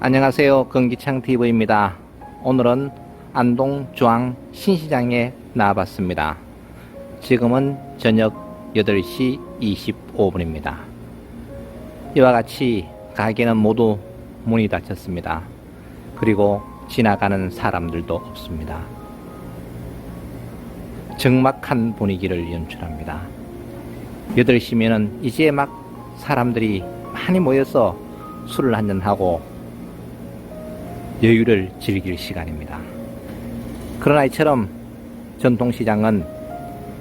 안녕하세요. 건기창 TV입니다. 오늘은 안동 중앙 신시장에 나와봤습니다. 지금은 저녁 8시 25분입니다. 이와 같이 가게는 모두 문이 닫혔습니다. 그리고 지나가는 사람들도 없습니다. 적막한 분위기를 연출합니다. 8시면은 이제 막 사람들이 많이 모여서 술을 한잔하고 여유를 즐길 시간입니다. 그러나 이처럼 전통시장은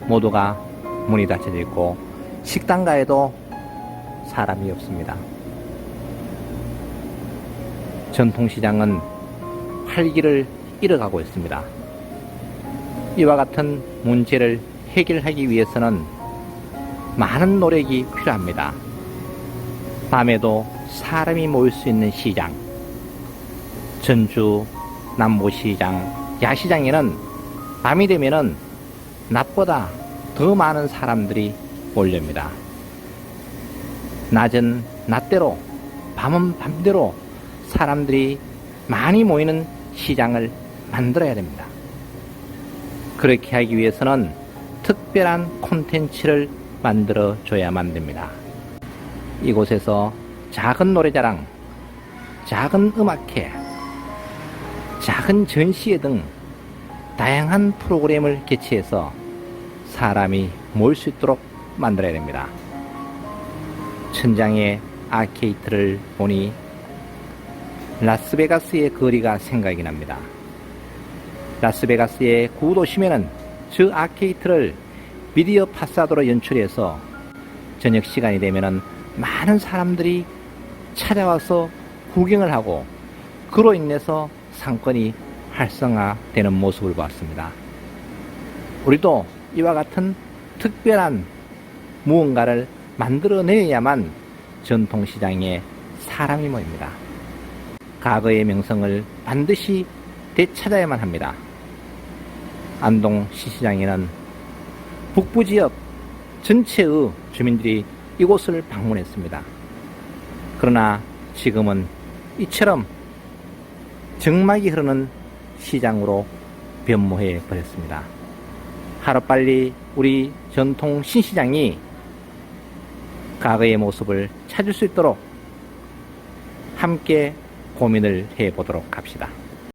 모두가 문이 닫혀져 있고 식당가에도 사람이 없습니다. 전통시장은 활기를 잃어가고 있습니다. 이와 같은 문제를 해결하기 위해서는 많은 노력이 필요합니다. 밤에도 사람이 모일 수 있는 시장, 전주 남부시장, 야시장에는 밤이 되면은 낮보다 더 많은 사람들이 몰려옵니다. 낮은 낮대로, 밤은 밤대로 사람들이 많이 모이는 시장을 만들어야 됩니다. 그렇게 하기 위해서는 특별한 콘텐츠를 만들어 줘야만 됩니다. 이곳에서 작은 노래자랑, 작은 음악회, 작은 전시회 등 다양한 프로그램을 개최해서 사람이 모일 수 있도록 만들어야 됩니다. 천장에 아케이트를 보니 라스베가스의 거리가 생각이 납니다. 라스베가스의 구도심에는 저 아케이트를 미디어 파사도로 연출해서 저녁 시간이 되면은 많은 사람들이 찾아와서 구경을 하고 그로 인해서 상권이 활성화되는 모습을 보았습니다. 우리도 이와 같은 특별한 무언가를 만들어내야만 전통시장에 사람이 모입니다. 과거의 명성을 반드시 되찾아야만 합니다. 안동 시시장에는 북부 지역 전체의 주민들이 이곳을 방문했습니다. 그러나 지금은 이처럼 정막이 흐르는 시장으로 변모해 버렸습니다. 하루빨리 우리 전통 신시장이 과거의 모습을 찾을 수 있도록 함께 고민을 해 보도록 합시다.